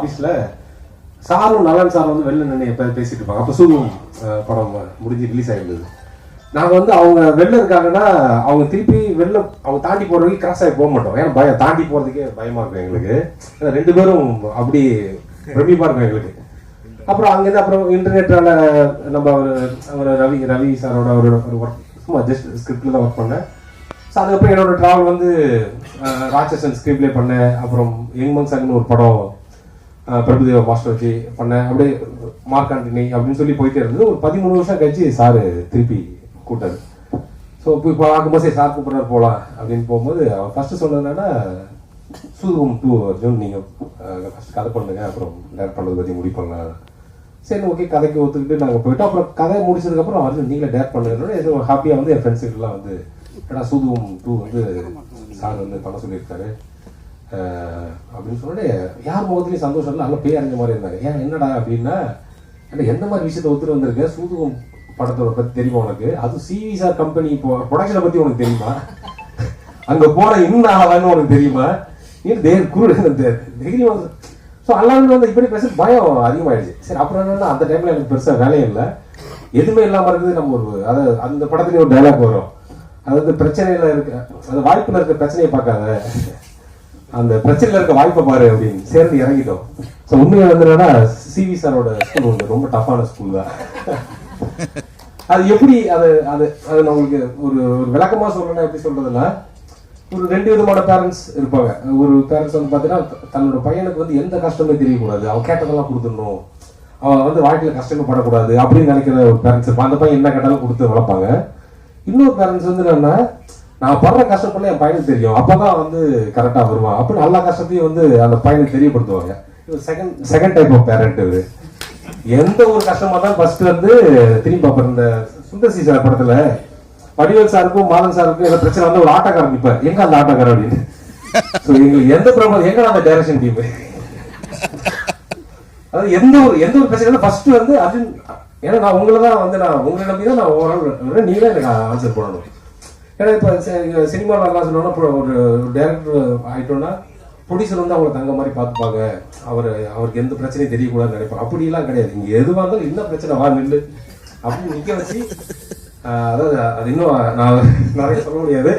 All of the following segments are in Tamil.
ஆஃபீஸில் சாரும் நலன் சார் வந்து வெளில நின்று எப்போ பேசிட்டு இருப்பாங்க. அப்போ சூதும் படம் முடிஞ்சு ரிலீஸ் ஆகிருந்தது நாங்கள் வந்து அவங்க வெளில இருக்காங்கன்னா அவங்க திருப்பி வெளில அவங்க தாண்டி போகிறவங்க வரைக்கும் கிராஸ் ஆகி போக மாட்டோம். ஏன்னா பயம் தாண்டி போகிறதுக்கே பயமாக இருக்கும் எங்களுக்கு. ஏன்னா ரெண்டு பேரும் அப்படி பிரமிப்பாக இருக்கும் எங்களுக்கு. அப்புறம் அங்கேருந்து அப்புறம் இன்டர்நெட்டால நம்ம அவர் அவர் ரவி ரவி சாரோட அவரோட ஒரு ஒர்க் சும்மா ஜஸ்ட் ஸ்கிரிப்டில் தான் ஒர்க் பண்ணேன். ஸோ அதுக்கப்புறம் என்னோட ட்ராவல் வந்து ராட்சசன் ஸ்கிரிப்ட்லேயே பண்ணேன். அப்புறம் யங் மங்ஸாக்னு ஒரு படம் பிரபுதேவ மாஸ்டர் வச்சு பண்ணேன் அப்படியே மார்க் ஆண்டனி அப்படின்னு சொல்லி போயிட்டே இருந்தது. ஒரு பதிமூணு வருஷம் கழிச்சு சார் திருப்பி கூட்டாரு ஸோ இப்போ இப்போ பார்க்கும்போது சார் கூப்பிட்றாரு போகலாம் அப்படின்னு போகும்போது அவர் ஃபர்ஸ்ட் சொன்னது சூதுவம் சூதுவும் டூ அர்ஜுன் நீங்கள் ஃபர்ஸ்ட் கதை பண்ணுங்க அப்புறம் டேரக்ட் பண்ணுறதை பற்றி முடிவு பண்ணலாம். சரி ஓகே கதைக்கு ஒத்துக்கிட்டு நாங்கள் போயிட்டோம். அப்புறம் கதை முடிச்சதுக்கப்புறம் அர்ஜுன் நீங்களே டேரக்ட் பண்ணுங்க ஒரு ஹாப்பியாக வந்து என் ஃப்ரெண்ட்ஸுக்கெல்லாம் வந்து ஏன்னா சூதுவும் டூ வந்து சார் வந்து பண்ண சொல்லியிருக்காரு. அப்படின்னு சொல்லிட்டு யார் முகத்துலேயும் சந்தோஷம் இல்லை அங்கே பேய் அறிஞ்ச மாதிரி இருந்தாங்க. ஏன் என்னடா அப்படின்னா ஏன்னா எந்த மாதிரி விஷயத்த ஒத்துட்டு வந்திருக்க? சூதுகம் படத்தோட பற்றி தெரியுமா உனக்கு? அது சிவிசார் கம்பெனி இப்போ ப்ரொடக்ஷனை பற்றி உனக்கு தெரியுமா? அங்கே போகிற இன்னும் ஆகலான்னு உனக்கு தெரியுமா? நீ தே குரு தைரியம் ஸோ எல்லாருமே வந்து இப்படி பேச பயம் அதிகமாயிடுச்சு. சரி அப்புறம் என்னன்னா அந்த டைம்ல எனக்கு பெருசாக வேலையும் இல்லை. எதுவுமே இல்லாமல் இருக்குது நம்ம ஒரு அதை அந்த படத்துலயும் ஒரு டைலாக் வரும். வந்து பிரச்சனையில இருக்க அந்த வாய்ப்பில் இருக்க பிரச்சனையை பார்க்காத. அந்த பிரச்சனையில இருக்க வாய்ப்பை பாரு அப்படின்னு சேர்ந்து இறங்கிட்டோம். ஸோ உண்மையை வந்து என்னன்னா சிவி சாரோட ஸ்கூல் வந்து ரொம்ப டஃப்பான ஸ்கூல் தான். அது எப்படி அது அது அது நம்மளுக்கு ஒரு ஒரு விளக்கமா சொல்லணும் எப்படி சொல்றதுன்னா ஒரு ரெண்டு விதமான பேரண்ட்ஸ் இருப்பாங்க. ஒரு பேரண்ட்ஸ் வந்து பார்த்தீங்கன்னா த- தன்னோட பையனுக்கு வந்து எந்த கஷ்டமே தெரியக்கூடாது. அவன் கேட்டதெல்லாம் கொடுத்துடணும். அவன் வந்து வாழ்க்கையில் கஷ்டமே படக்கூடாது அப்படின்னு நினைக்கிற ஒரு பேரண்ட்ஸ் இருப்பான் அந்த பையன் என்ன கேட்டாலும் கொடுத்து வளர்ப்பாங்க. இன்னொரு பேரண்ட்ஸ் வந்து என்னன்னா நான் படுற கஷ்டப்படல என் பையனுக்கு தெரியும். அப்பதான் வந்து கரெக்டா வருவான். அப்படி எல்லா கஷ்டத்தையும் வந்து அந்த பையனுக்கு தெரியப்படுத்துவாங்க. Second second type of parent இது. எந்த ஒரு கஷ்டமா தான் ஃபர்ஸ்ட் வந்து திரும்பி பார்ப்பேன் இந்த சுந்தர் சி சார் படத்துல வடிவேல் சாருக்கும் மாதன் சாருக்கும் ஏதோ பிரச்சனை வந்து ஒரு ஆட்டக்காரன் நிப்பார். எங்க அந்த ஆட்டோக்காரன் அப்படின்னு. ஸோ எங்களுக்கு எந்த பிரபலம் எங்க அந்த டைரக்ஷன் டீம் அதாவது எந்த ஒரு எந்த ஒரு பிரச்சனை ஃபர்ஸ்ட் வந்து அர்ஜுன் ஏன்னா நான் உங்களை தான் வந்து நான் உங்களை நம்பி தான் நான் ஓரளவு நீங்களே எனக்கு ஆன்சர் பண்ணணும். ஏன்னா இப்போ சினிமாவில் எல்லாம் சொன்னோம்னா ஒரு டேரக்டர் ஆயிட்டோம்னா ப்ரொடியூசர் வந்து அவங்களை தங்க மாதிரி பார்த்துப்பாங்க. அவர் அவருக்கு எந்த பிரச்சனையும் தெரியக்கூடாதுன்னு நினைப்பாங்க. அப்படிலாம் கிடையாது. இங்கே எதுவாக இருந்தாலும் என்ன பிரச்சனை வா நில்லு. அப்படின்னு நிற்க வச்சு அதாவது அது இன்னும் நான் நிறைய சொல்ல முடியாது.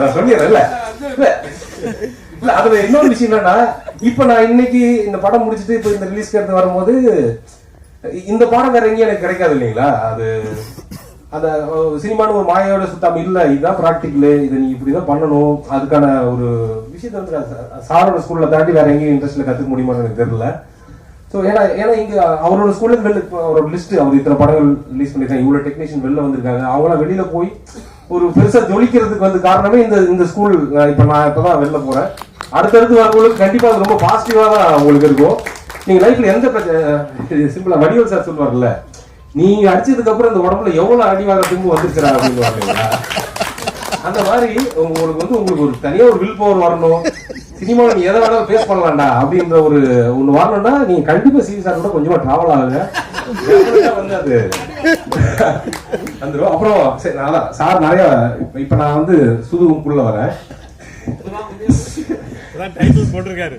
நான் சொல்லிடுறேன் இல்ல. அதில் இன்னொரு விஷயம் என்னன்னா இப்ப நான் இன்னைக்கு இந்த படம் முடிச்சுட்டு இப்போ இந்த ரிலீஸ்க்கு எடுத்து வரும்போது இந்த பாடம் வேற எங்கேயும் எனக்கு கிடைக்காது இல்லைங்களா? அது அந்த சினிமான ஒரு மாயோட சுத்தாம இல்ல. இதுதான் ப்ராக்டிக்கலு இதை நீ இப்படிதான் பண்ணணும். அதுக்கான ஒரு விஷயத்தை வந்து சாரோட ஸ்கூல்ல தாண்டி வேற எங்கேயும் இன்ட்ரெஸ்ட்ல கத்துக்க முடியுமான்னு எனக்கு தெரியல. ஸோ ஏன்னா ஏன்னா இங்க அவரோட ஸ்கூல்ல வெளில அவரோட லிஸ்ட் அவர் இத்தனை படங்கள் ரிலீஸ் பண்ணிருக்காங்க இவ்வளவு டெக்னீஷியன் வெளில வந்திருக்காங்க. அவங்களாம் வெளியில போய் ஒரு பெருசா ஜொலிக்கிறதுக்கு வந்து காரணமே இந்த இந்த ஸ்கூல் இப்ப நான் இப்பதான் வெளில போறேன். அடுத்தடுத்து வரவங்களுக்கு கண்டிப்பா அது ரொம்ப பாசிட்டிவா தான் உங்களுக்கு இருக்கும். நீங்க லைஃப்ல எந்த பிரச்சனை சிம்பிளா வடிவல் சார் சொல்லுவார்ல நீங்க அடிச்சதுக்கு அப்புறம் இந்த உடம்புல எவ்வளவு அடி வாங்க திரும்ப வந்துருக்கிறா அப்படின்னு அந்த மாதிரி உங்களுக்கு வந்து உங்களுக்கு ஒரு தனியா ஒரு வில் பவர் வரணும். சினிமாவில் நீ எதை வேணாலும் ஃபேஸ் பண்ணலாம்டா அப்படின்ற ஒரு ஒன்று வரணும்னா நீங்க கண்டிப்பா சிவி சார் கூட கொஞ்சமா டிராவல் ஆகுங்க. வந்து அது வந்துடும் அப்புறம் சரி நல்லா சார் நிறைய இப்போ இப்ப நான் வந்து சுதுகுக்குள்ள வரேன். போட்டிருக்காரு.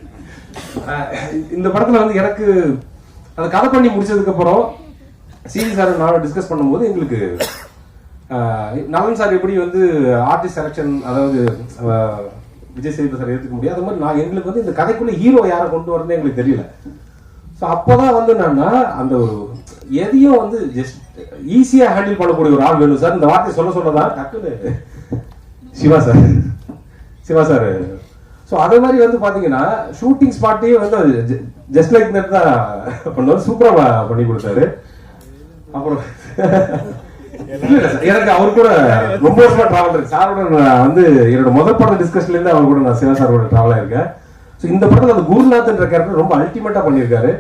இந்த படத்துல வந்து எனக்கு அந்த கதை பண்ணி முடிச்சதுக்கு அப்புறம் சிவி சார் நானும் டிஸ்கஸ் பண்ணும்போது எங்களுக்கு நலன் சார் எப்படி வந்து ஆர்டிஸ்ட் செலெக்ஷன் அதாவது விஜய் சேதுபதி சார் ஏற்றுக்க முடியும்? அது மாதிரி நான் எங்களுக்கு வந்து இந்த கதைக்குள்ள ஹீரோ யாரை கொண்டு வரணும்னு எங்களுக்கு தெரியல. ஸோ அப்போதான் வந்து என்னன்னா அந்த ஒரு எதையும் வந்து ஜஸ்ட் ஈஸியா ஹேண்டில் பண்ணக்கூடிய ஒரு ஆள் வேணும் சார் இந்த வார்த்தையை சொல்ல சொல்லதான் டக்குன்னு Siva sir Siva sir so அதே மாதிரி வந்து பார்த்தீங்கன்னா ஷூட்டிங் ஸ்பாட்டையே வந்து ஜஸ்ட் லைக் தட் தான் பண்ணுவார். சூப்பராக பண்ணி கொடுத்தாரு. அப்புறம் எனக்கு அவர் கூட ரொம்ப வருஷமா டிராவல் இருக்கு. சாரோட நான் வந்து என்னோட முதல் படம் டிஸ்கஷன்ல இருந்து அவர் கூட நான் சிவா சார் கூட டிராவல் ஆயிருக்கேன். ஸோ இந்த படத்தில் அந்த குருநாத்ன்ற கேரக்டர் ரொம்ப அல்டிமேட்டா பண்ணியிருக்காரு.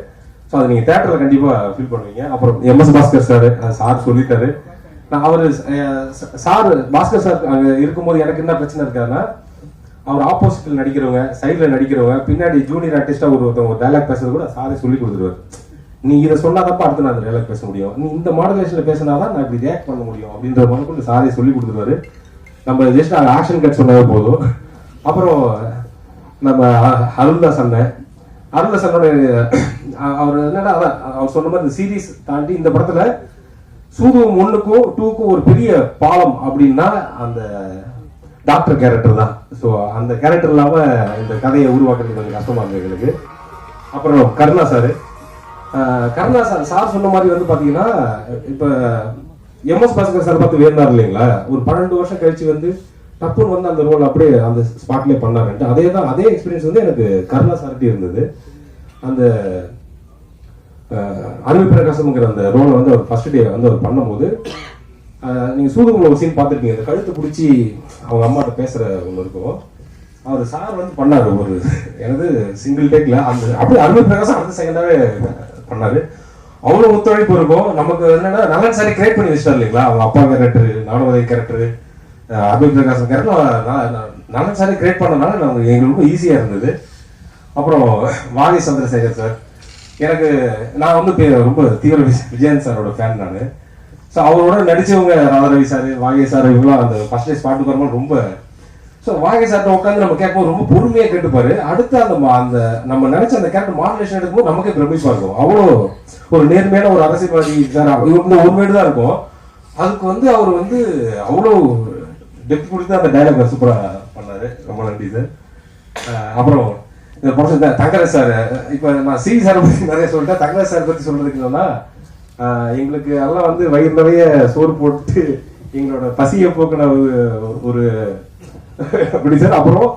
ஸோ அதை நீங்க தேட்டர்ல கண்டிப்பா ஃபீல் பண்ணுவீங்க. அப்புறம் M S Bhaskar sir sir சொல்லிட்டாரு. நான் அவரு சார் பாஸ்கர் சார் அங்க இருக்கும்போது எனக்கு என்ன பிரச்சனை இருக்காருன்னா அவர் ஆப்போசிட்ல நடிக்கிறவங்க சைட்ல நடிக்கிறவங்க பின்னாடி ஜூனியர் ஆர்டிஸ்டா ஒரு ஒருத்தவங்க டைலாக் பேசுறது கூட சாரே சொல்லி கொடுத்துருவாரு. நீ இதை சொன்னாதப்ப அடுத்து நான் அந்த டைலாக் பேச முடியும். நீ இந்த மாடலேஷன்ல பேசினாதான் நான் இப்படி ரியாக்ட் பண்ண முடியும் அப்படின்ற மாதிரி சாரே சொல்லி கொடுத்துருவாரு. நம்ம ஜஸ்ட் ஆக்ஷன் கட் சொன்னாவே போதும். அப்புறம் நம்ம அ- அருள்தாஸ் அண்ணன் அருள்தாஸ் அண்ணோட அவர் என்னடா அதான் அவர் சொன்ன மாதிரி இந்த சீரீஸ் தாண்டி இந்த படத்துல சூதுவம் ஒண்ணுக்கும் டூக்கும் ஒரு பெரிய பாலம் அப்படின்னா அந்த டாக்டர் கேரக்டர் தான். ஸோ அந்த கேரக்டர் இல்லாமல் இந்த கதையை உருவாக்குறது கொஞ்சம் கஷ்டமாக இருந்தது எங்களுக்கு. அப்புறம் Karuna sir. Karuna sir sir சொன்ன மாதிரி வந்து பார்த்தீங்கன்னா இப்போ எம்எஸ் பாஸ்கர் சார் பார்த்து வேண்டார் இல்லைங்களா? ஒரு பன்னெண்டு வருஷம் கழிச்சு வந்து டப்புன்னு வந்து அந்த ரோல் அப்படியே அந்த ஸ்பாட்லேயே பண்ணாருன்ட்டு அதே தான் அதே எக்ஸ்பீரியன்ஸ் வந்து எனக்கு கருணா சார்கிட்ட இருந்தது. அந்த அஹ், அருவி பிரகாசம்ங்கிற அந்த ரோலை வந்து அவர் ஃபர்ஸ்ட் டே வந்து அவர் பண்ணும்போது நீங்கள் நீங்க சூதுகுள்ள ஒரு சீன் பார்த்துருக்கீங்க. அந்த கழுத்து பிடிச்சி அவங்க அம்மாட்ட பேசுகிற ஒன்று இருக்கும். அவர் சார் வந்து பண்ணார். ஒரு எனது சிங்கிள் டேக்கில் அந்த அப்படியே அருமை பிரகாசம் அடுத்த செகண்டாகவே பண்ணார். அவ்வளோ ஒத்துழைப்பு இருக்கும். நமக்கு என்னென்னா நலன் சாரி கிரியேட் பண்ணி வச்சிட்டார் இல்லைங்களா? அவங்க அப்பா கேரக்டர் நானுவதை கேரக்டர் அருமை பிரகாசம் கேரக்டர் நலன் சாரி கிரியேட் பண்ணனால நமக்கு எங்களுக்கு ஈஸியாக இருந்தது. அப்புறம் வாகை சந்திரசேகர் சார். எனக்கு நான் வந்து ரொம்ப தீவிர விஜய்- விஜயன் சாரோட ஃபேன் நான். ஸோ அவரோட நடிச்சவங்க ராதாரவி சார் வாகே சார் இவங்களாம் அந்த ஃபர்ஸ்ட் டே ஸ்பாட்டுக்கு வரும்போது ரொம்ப ஸோ வாகே சார்ட்ட உட்காந்து நம்ம கேட்போம் ரொம்ப பொறுமையாக கேட்டுப்பாரு. அடுத்து அந்த அந்த நம்ம நினைச்ச அந்த கேரக்டர் மாடுலேஷன் எடுக்கும்போது நமக்கே பிரமிப்பா இருக்கும். அவ்வளோ ஒரு நேர்மையான ஒரு அரசியல்வாதி சார் இவங்க உண்மையோடு தான் இருக்கும். அதுக்கு வந்து அவர் வந்து அவ்வளோ டெப்த் கொடுத்து அந்த டைலாக் சூப்பராக பண்ணாரு. ரொம்ப நன்றி சார் அப்புறம் இந்த படம் தங்கராஜ் சார் இப்போ நான் சி சார் பற்றி நிறைய சொல்லிட்டேன் தங்கராஜ் சார் பற்றி சொல்றதுக்கு என்னன்னா எங்களுக்கு எல்லாம் வந்து வயிறு நிறைய சோறு போட்டு எங்களோட பசியை போக்கின ஒரு ஒரு அப்படி சார்? அப்புறம்